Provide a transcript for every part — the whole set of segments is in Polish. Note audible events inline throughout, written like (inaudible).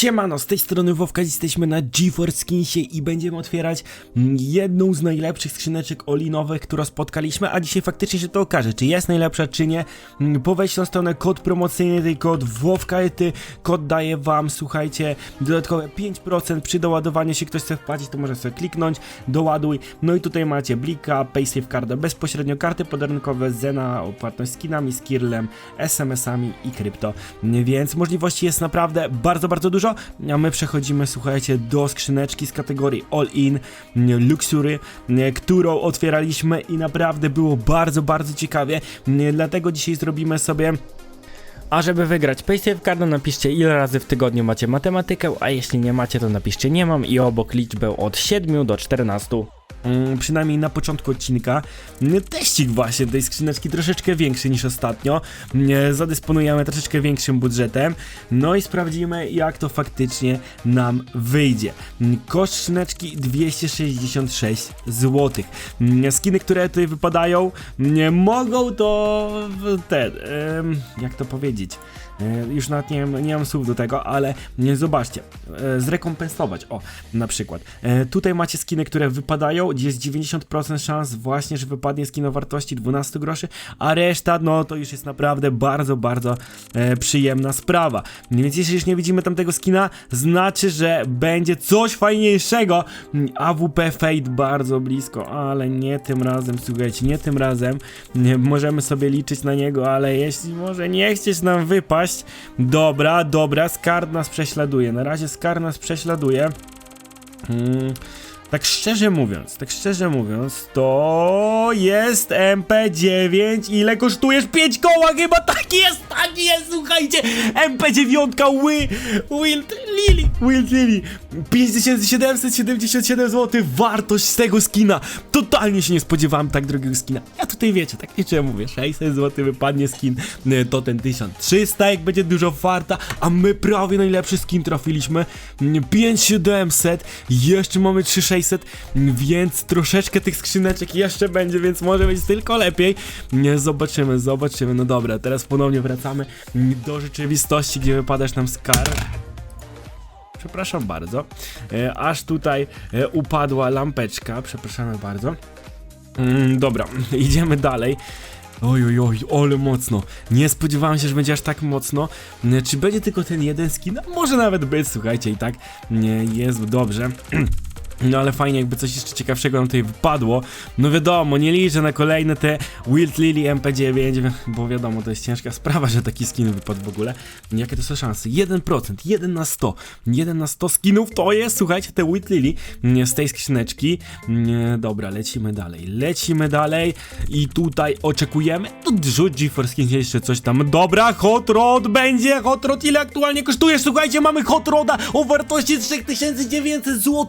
Siemano, z tej strony Wowka, jesteśmy na GeForce Skinsie i będziemy otwierać mm, jedną z najlepszych skrzyneczek olinowych, którą spotkaliśmy, a dzisiaj faktycznie się to okaże, czy jest najlepsza, czy nie. Mm, Po wejściu na stronę kod promocyjny, tej kod WOWKETY, kod daje wam, słuchajcie, dodatkowe 5% przy doładowaniu, jeśli ktoś chce wpłacić, to może sobie kliknąć, doładuj, no i tutaj macie Blika, Paysafe Carda, bezpośrednio karty podarunkowe, Zena, opłatność skinami, Skirlem, SMS-ami i krypto, więc możliwości jest naprawdę bardzo, bardzo dużo, a my przechodzimy, słuchajcie, do skrzyneczki z kategorii All In Luxury, którą otwieraliśmy i naprawdę było bardzo, bardzo ciekawie, dlatego dzisiaj zrobimy sobie a żeby wygrać Paysafe Carda napiszcie ile razy w tygodniu macie matematykę, a jeśli nie macie to napiszcie nie mam i obok liczbę od 7 do 14. Mm, przynajmniej na początku odcinka. Mm, Teścik właśnie tej skrzyneczki troszeczkę większy niż ostatnio. Mm, Zadysponujemy troszeczkę większym budżetem. No i sprawdzimy jak to faktycznie nam wyjdzie. Koszt skrzyneczki 266 zł. Skiny, które tutaj wypadają, mogą to w- te, em, jak to powiedzieć. E, Już nawet nie, nie mam słów do tego, ale nie zobaczcie, e, zrekompensować, o, na przykład. E, Tutaj macie skiny, które wypadają, jest 90% szans właśnie, że wypadnie skin o wartości 12 groszy, a reszta, no to już jest naprawdę bardzo, bardzo e, przyjemna sprawa. Więc jeśli już nie widzimy tamtego skina, znaczy, że będzie coś fajniejszego. AWP Fate bardzo blisko, ale nie tym razem, słuchajcie, nie tym razem. Możemy sobie liczyć na niego, ale jeśli może nie chcieć nam wypaść, dobra, dobra, Skar nas prześladuje. Na razie Skar nas prześladuje. Mm, tak szczerze mówiąc, tak szczerze mówiąc, to jest MP9. Ile kosztujesz? 5 koła chyba tak jest, tak jest, słuchajcie. MP9 Wi Wild Lily, Wild Lily. 5777 zł wartość z tego skina. Totalnie się nie spodziewałem tak drogiego skina. Ja tutaj wiecie, tak liczę, mówię, 600 zł wypadnie skin, y, to ten 1300 jak będzie dużo warta, a my prawie najlepszy skin trafiliśmy. Mm, 5700, jeszcze mamy 3600, więc troszeczkę tych skrzyneczek jeszcze będzie, więc może być tylko lepiej. Zobaczymy, zobaczymy. No dobra, teraz ponownie wracamy mm, do rzeczywistości, gdzie wypadasz nam skar. Przepraszam bardzo. E, aż tutaj e, upadła lampeczka. Przepraszamy bardzo. Mm, dobra, (laughs) idziemy dalej. Oj, oj, oj, ale mocno. Nie spodziewałem się, że będzie aż tak mocno. E, Czy będzie tylko ten jeden skin? Może nawet być, słuchajcie, i tak nie jest dobrze. (clears throat) No ale fajnie jakby coś jeszcze ciekawszego nam tutaj wypadło. No wiadomo, nie liczę na kolejne te Wild Lily MP9, bo wiadomo, to jest ciężka sprawa, że taki skin wypadł w ogóle. Jakie to są szanse? 1%, 1 na 100. 1 na 100 skinów to jest, słuchajcie, te Wild Lily z tej skrzyneczki. Dobra, lecimy dalej, lecimy dalej i tutaj oczekujemy. Tu rzuć GeForce Skins jeszcze coś tam. Dobra, Hot Rod będzie, Hot Rod ile aktualnie kosztuje? Słuchajcie, mamy Hot Roda o wartości 3900 zł.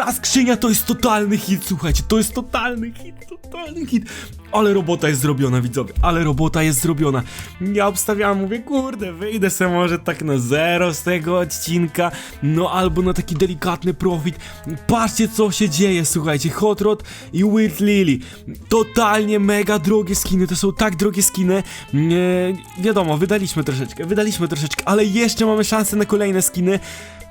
Ta skrzynia to jest totalny hit, słuchajcie, to jest totalny hit, totalny hit. Ale robota jest zrobiona, widzowie, ale robota jest zrobiona. Ja obstawiałem, mówię, kurde, wyjdę se może tak na zero z tego odcinka, no albo na taki delikatny profit. Patrzcie, co się dzieje, słuchajcie, Hot Rod i Wild Lily. Totalnie mega drogie skiny, to są tak drogie skiny. Nie, wiadomo, wydaliśmy troszeczkę, wydaliśmy troszeczkę, ale jeszcze mamy szansę na kolejne skiny.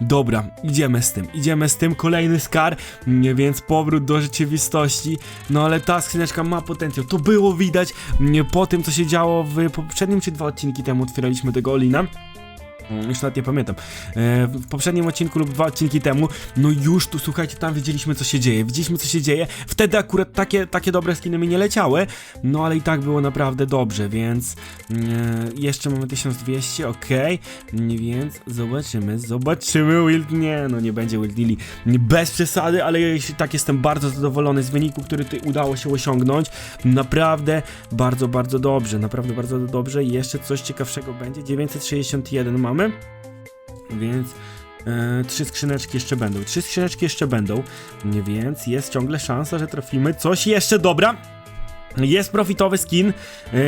Dobra, idziemy z tym, idziemy z tym, kolejny skar, nie, więc powrót do rzeczywistości, no ale ta skrzyneczka ma potencjał, to było widać nie, po tym, co się działo w poprzednim czy dwa odcinki temu otwieraliśmy tego Olina. Mm, Już nawet nie pamiętam. E, w poprzednim odcinku lub dwa odcinki temu, no już tu słuchajcie, tam widzieliśmy co się dzieje. Widzieliśmy co się dzieje. Wtedy akurat takie, takie dobre skiny mi nie leciały, no ale i tak było naprawdę dobrze, więc e, jeszcze mamy 1200, ok. Więc zobaczymy, zobaczymy Wild. Nie, no nie będzie Wild Lily. Bez przesady, ale jeśli tak jestem bardzo zadowolony z wyniku, który tutaj udało się osiągnąć. Naprawdę bardzo, bardzo dobrze. Naprawdę bardzo dobrze. I jeszcze coś ciekawszego będzie. 961 mamy. Więc e, trzy skrzyneczki jeszcze będą. Trzy skrzyneczki jeszcze będą. Więc jest ciągle szansa, że trafimy coś jeszcze. Dobra. Jest profitowy skin, yy,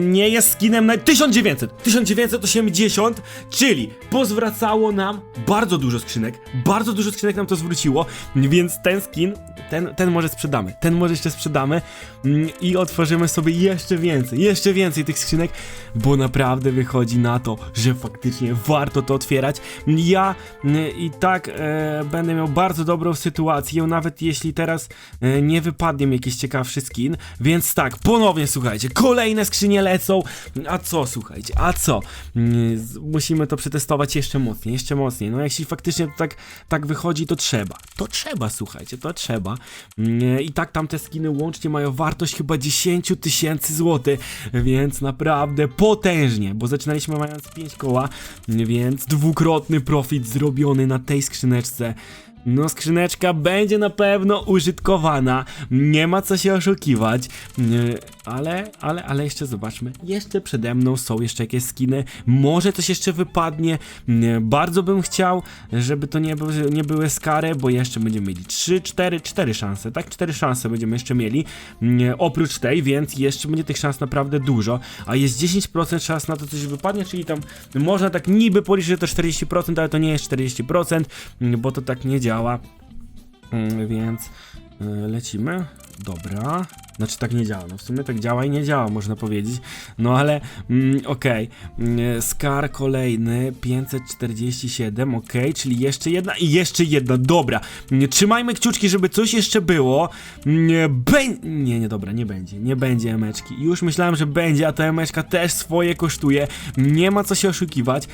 nie jest skinem na 1900, 1980, czyli pozwracało nam bardzo dużo skrzynek, bardzo dużo skrzynek nam to zwróciło, więc ten skin, ten, ten może sprzedamy, ten może jeszcze sprzedamy mm, i otworzymy sobie jeszcze więcej, jeszcze więcej tych skrzynek, bo naprawdę wychodzi na to, że faktycznie warto to otwierać. Ja mm, i tak e, będę miał bardzo dobrą sytuację, nawet jeśli teraz e, nie wypadnie mi jakiś ciekawszy skin, więc tak, ponownie słuchajcie, kolejne skrzynie lecą, a co słuchajcie, a co? Mm, Musimy to przetestować jeszcze mocniej, jeszcze mocniej, no jeśli faktycznie tak, tak wychodzi, to trzeba, to trzeba słuchajcie, to trzeba Mm, i tak tamte skiny łącznie mają wartość chyba 10 tysięcy złotych, więc naprawdę potężnie, bo zaczynaliśmy mając 5 koła, więc dwukrotny profit zrobiony na tej skrzyneczce. No, skrzyneczka będzie na pewno użytkowana, nie ma co się oszukiwać, ale, ale, ale jeszcze zobaczmy, jeszcze przede mną są jeszcze jakieś skiny, może coś jeszcze wypadnie, Nie, bardzo bym chciał, żeby to nie, był, nie były skary, bo jeszcze będziemy mieli 3, 4, 4 szanse, tak? 4 szanse będziemy jeszcze mieli, oprócz tej, więc jeszcze będzie tych szans naprawdę dużo, a jest 10% szans na to coś wypadnie, czyli tam można tak niby policzyć, że to 40%, ale to nie jest 40%, mm, bo to tak nie działa. Mm, Więc y, lecimy. Dobra. Znaczy tak nie działa. No w sumie tak działa i nie działa, można powiedzieć. No ale mm, okej. Mm, Scar kolejny 547, okej, czyli jeszcze jedna i jeszcze jedna. Dobra. Mm, Trzymajmy kciuczki, żeby coś jeszcze było. Bę... Nie, nie, dobra, nie będzie. Nie będzie emeczki. Już myślałem, że będzie, a ta emeczka też swoje kosztuje. Nie ma co się oszukiwać,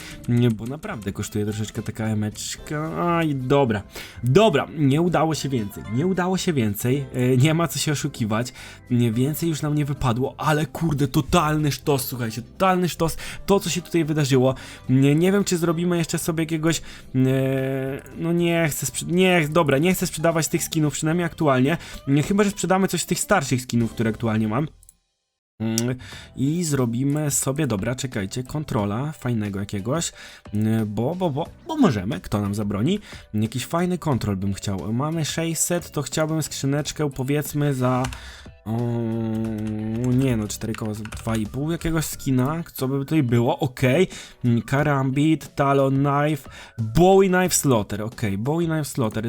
bo naprawdę kosztuje troszeczkę taka emeczka. Aj, dobra. Dobra, nie udało się więcej. Nie udało się więcej. E, nie ma co się oszukiwać. Więcej już nam nie wypadło, ale kurde, totalny sztos, słuchajcie, totalny sztos. To, co się tutaj wydarzyło. Nie, nie wiem, czy zrobimy jeszcze sobie jakiegoś. E, no nie chcę. Nie, dobra, nie chcę sprzedawać tych skinów, przynajmniej aktualnie. Nie, chyba, że sprzedamy coś z tych starszych skinów, które aktualnie mam. Mm, I zrobimy sobie, dobra, czekajcie, kontrola fajnego jakiegoś, mm, bo, bo, bo, bo możemy, kto nam zabroni? Jakiś fajny kontrol bym chciał. Mamy 600, to chciałbym skrzyneczkę powiedzmy za... O, nie no, 4 koło, 2,5 jakiegoś skina, co by tutaj było, okej. Mm, Karambit, Talon Knife, Bowie Knife Slaughter, okej, Bowie Knife Slaughter,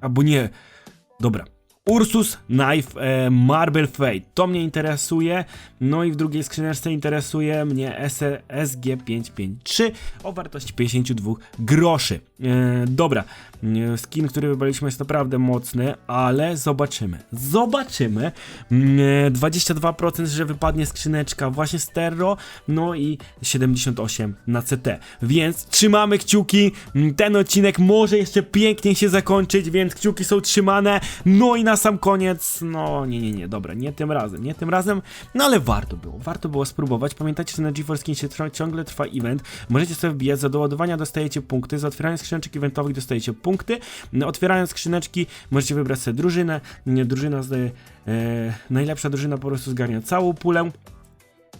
albo nie, dobra. Ursus Knife e, Marble Fate. To mnie interesuje. No i w drugiej skrzyneczce interesuje mnie E SE SG553 o wartości 52 groszy. E, dobra, E, skin, który wybraliśmy jest naprawdę mocny, ale zobaczymy. Zobaczymy. E, 22% że wypadnie skrzyneczka właśnie z no i 78 na CT. Więc trzymamy kciuki. Ten odcinek może jeszcze pięknie się zakończyć, więc kciuki są trzymane. No i na sam koniec, no nie, nie, nie, dobra, nie tym razem, nie tym razem, no ale warto było, warto było spróbować. Pamiętajcie, że na GeForce trwa- ciągle trwa event. Możecie sobie wbijać, za doładowania dostajecie punkty, za otwieranie skrzyneczek eventowych dostajecie punkty. No, Otwierając skrzyneczki możecie wybrać sobie drużynę. Drużyna zdaje, e, najlepsza drużyna po prostu zgarnia całą pulę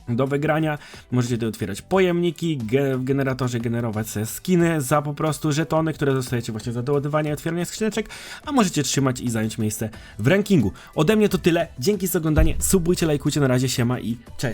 do wygrania. Możecie tutaj otwierać pojemniki, ge w generatorze generować sobie skiny za po prostu żetony, które dostajecie właśnie za doładowanie i otwieranie skrzyneczek, a możecie trzymać i zająć miejsce w rankingu. Ode mnie to tyle. Dzięki za oglądanie. Subujcie, lajkujcie, na razie siema i cześć.